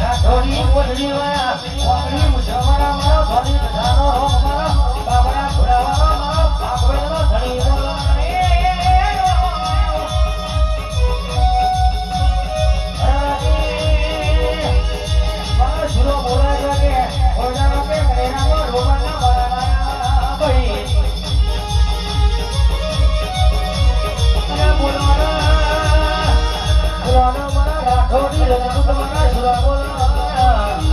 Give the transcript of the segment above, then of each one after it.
ધોની ઓઢણી વાળા ઓઢણી મુસલમાન મારો ધોની โอ้ดีเลยคุณต้องมาได้สุดาโอ้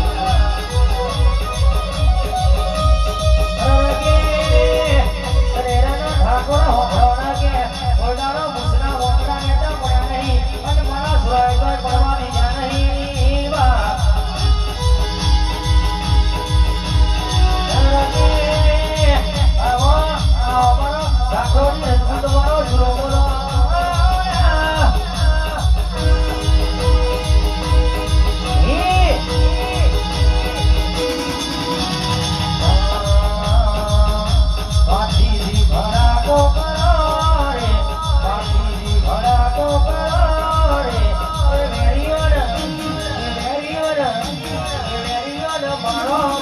Oh.